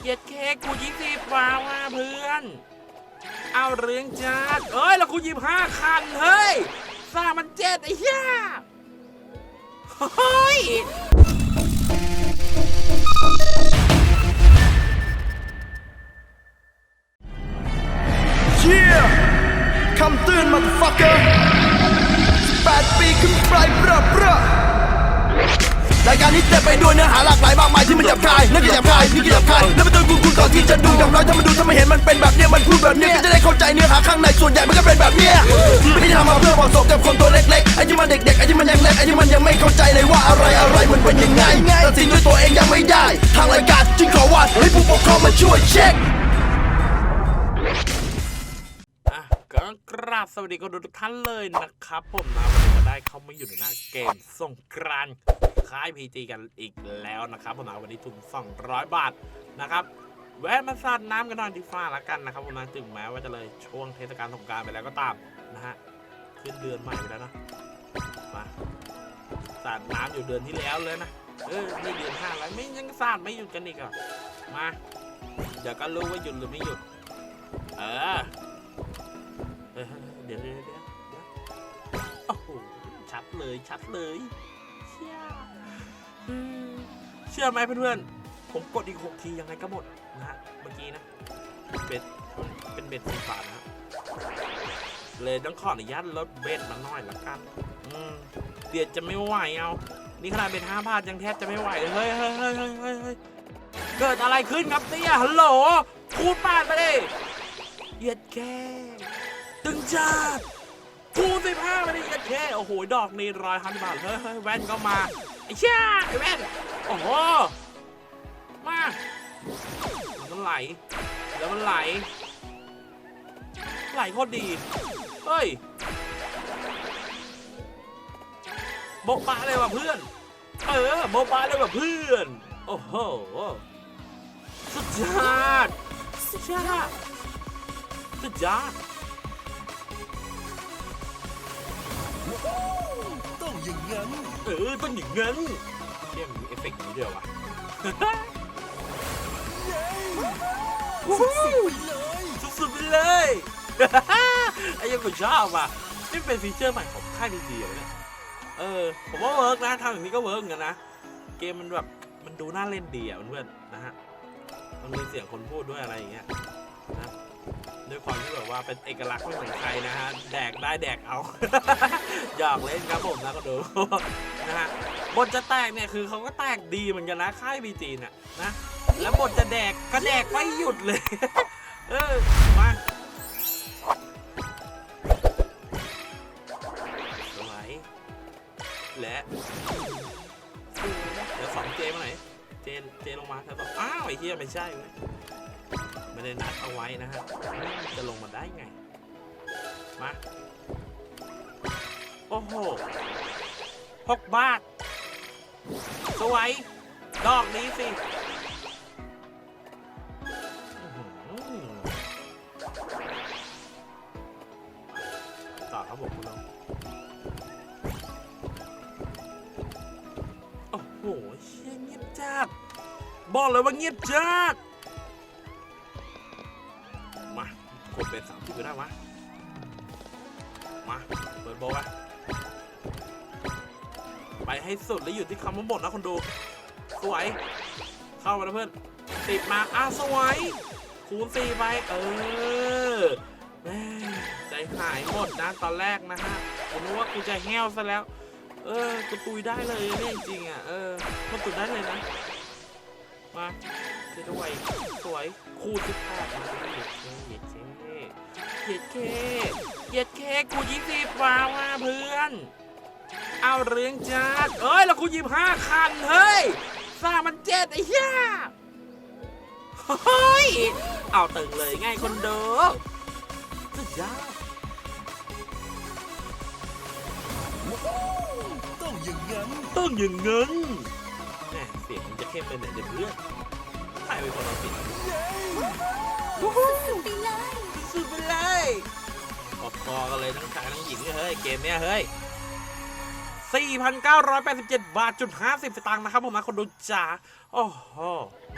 เหยียดเค้กกูยี่สิบวาว่าเพื่อน เอาเรื่องจัดเอ้ย แล้วกูยิบห้าคัน เฮ้ยสามันเจ็ดไอ้เหี้ยเฮ้ยเชี่ยคำเตือนมาฟักเกอร์18ปีขึ้นไปเบรอเบรอ รายการนี้เต็มไปด้วยเนื้อหาหลากหลายมากมายที่มันหยาบคายนั่นก็หยาบคายนี่ก็หยาบคายแล้วมาเตือนคุณคุณก่อนที่จะดูกับเราถ้ามันดูถ้ามันเห็นมันเป็นแบบเนี้ยมันพูดแบบเนี้ยก็จะได้เข้าใจเนื้อหาข้างในส่วนใหญ่มันก็เป็นแบบเนี้ยไม่ได้ทำมาเพื่อเหมาะสมกับคนตัวเล็กๆไอ้ที่มันเด็กๆไอ้ที่มันยังเล็กไอ้ที่มันยังไม่เข้าใจเลยว่าอะไรอะไรมันเป็นยังไงตัดสินด้วยตัวเองยังไม่ได้ ทางรายการจึงขอว่าให้ผู้ปกครองมาช่วยเช็คอะก็กราบสวัสดีคนดูทุกท่านเลยนะครับ ผมนะวันนี้ก็ได้เข้ามา อยู่ในหน้าเกมส่งกรานต์ค่ายพีจีกันอีกแล้วนะครับผมนะวันนี้ทุน200 บาทนะครับแวะมาสาดน้ำกันหน่อยที่ฟ้าละกันนะครับผมนะถึงแม้ว่าจะเลยช่วงเทศกาลสงกรารไปแล้วก็ตามนะฮะขึ้นเดือนใหม่ไปแล้วนะมาสาดน้ำอยู่เดือนที่แล้วเลยนะเออนี่เดือนห้าแล้วไม่ยังสาดไม่หยุดกันอีกอะมาเดี๋ยวก็รู้ว่าหยุดหรือไม่หยุดเออเออเดี๋ยวเดี๋ยว ชัดเลยชัดเลยเชื่ออืมเชื่อไหมเพื่อนๆผมกดอีกหกทียังไงก็หมดนะฮะเมื่อกี้นะเบ็ดเป็นเบ็ดสีฟ้านะฮะเลยต้องขออนุญาตลดเบ็ดมาหน่อยละกันอืมเดี๋ยวจะไม่ไหวเอา นี่ขนาดเป็นห้าบาทยังแทบจะไม่ไหวเลยเฮ้ยเฮ้ยเฮ้ยเฮ้ยเฮ้ยเฮ้ยเกิดอะไรขึ้นครับเนี่ยฮัลโหลพูดปาดไปดิเหยียดแค่ตึงจัด กูสิบห้ามาดิเหยียดแค่โอ้โห ดอกนี่ร้อยห้าสิบบาทเฮ้ยเฮ้ยแว่นก็มา ไอ้เชี่ยไอ้แว่น โอ้โห มามันไหล แล้วมันไหล ไหลโคตรดี เฮ้ยโบ๊ะบะเลยว่ะเพื่อน เออโบ๊ะบะเลยว่ะเพื่อน โอ้โห สุดยอด สุดยอด สุดยอด ต้องอย่างนั้น เออต้องอย่างงั้นเชี่ยมีเอฟเฟกต์นี้ด้วยวะสุดๆไปเลยไอ้ยังผมชอบอะนี่เป็นฟีเจอร์ใหม่ของค่ายดีดีเลยเนี่ยเออผมว่าเวิร์กนะทำอย่างนี้ก็เวิร์กเหมือนกันนะเกมมันแบบมันดูน่าเล่นดีอะเพื่อนๆนะฮะมันมีเสียงคนพูดด้วยอะไรอย่างเงี้ยนะ ด้วยความที่แบบว่าเป็นเอกลักษณ์ไม่เหมือนใครนะฮะ แดกได้แดกเอา หยอกเล่นครับผมนะก็ดูนะฮะบทจะแตกเนี่ยคือเขาก็แตกดีเหมือนกันนะค่ายบีจีเนี่ยนะแล้วบทจะแดกก็แดกไม่หยุดเลย เออมาสวยและเดี๋ยวสองเจมาไหนเจนเจลงมาเธอบอกอ้าวไอ้เหี้ยไม่ใช่เว้ย ไม่ได้นัดเอาไว้นะฮะจะลงมาได้ไง มา โอ้โหหกบาท สวย ดอกนี้สิต่อครับผมคุณลงโอ้โหเชี่ยเงียบจัดบอกเลยว่าเงียบจัด ดเป็นสามที่ก็ได้วะมา เปิดโบว์อะไปให้สุดแล้วอยู่ที่คำว่าบทนะคนดู สวย เข้ามาแล้วเพื่อนติดมาอ้าสวย คูณสี่ไป เออแม่ใจหายหมดนะตอนแรกนะฮะ ผมนึกว่ากูจะแห้วซะแล้ว เออกูตุยได้เลยเนี่ยจริงอะ เออมันตุยได้เลยนะ มาเจด้วยสวย คูณสิบห้าเหยียด ยียดเคเยียดเคกูยี่สิบวาว่าเพื่อน เอาเรื่องจัดเอ้ยแล้วกูยิบห้าคันเฮ้ยสร้างมันเจ็ดไอ้เหี้ยเฮ้ย เอาตึงเลยไงคนดูสุดยอดต้องอย่างนั้นต้องอย่างงั้นแหมเสียงมันจะเข้มไปไหนเดี๋ยวเพื่อนใครเป็นคนเอาเสีย สุดไปเลยสุดไปเลยพอๆกันเลยทั้งชายทั้งหญิงเฮ้ย เกมเนี้ยเฮ้ย 4,987 บาทจุด50 สตางค์นะครับผมนะคนดูจ๋าโอ้โห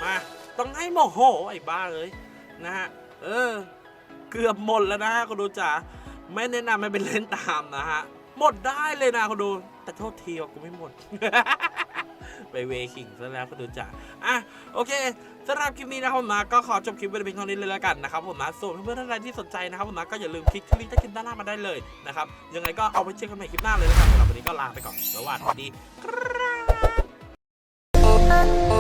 มา ต้องให้โมโห ไอ้บ้าเลยนะฮะ เออ เกือบหมดแล้วนะฮะคนดูจ๋าไม่แนะนำให้เป็นเล่นตามนะฮะ หมดได้เลยนะคนดู แต่โทษทีว่ากูไม่หมด ไปเวคิงซะแล้วคนดูจ่าอะโอเคสำหรับคลิปนี้นะครับผมมาก็ขอจบคลิปไว้เพียงเท่านี้เลยแล้วกันนะครับผมมาส่วนเพื่อนๆท่านใดที่สนใจนะครับผมมาก็อย่าลืมคลิกที่ลิงก์ใต้คลิปด้านล่างมาได้เลยนะครับยังไงก็เอาไปเช็คกันใหม่คลิปหน้าเลยนะครับสำหรับวันนี้ก็ลาไปก่อนสวัสดีครับ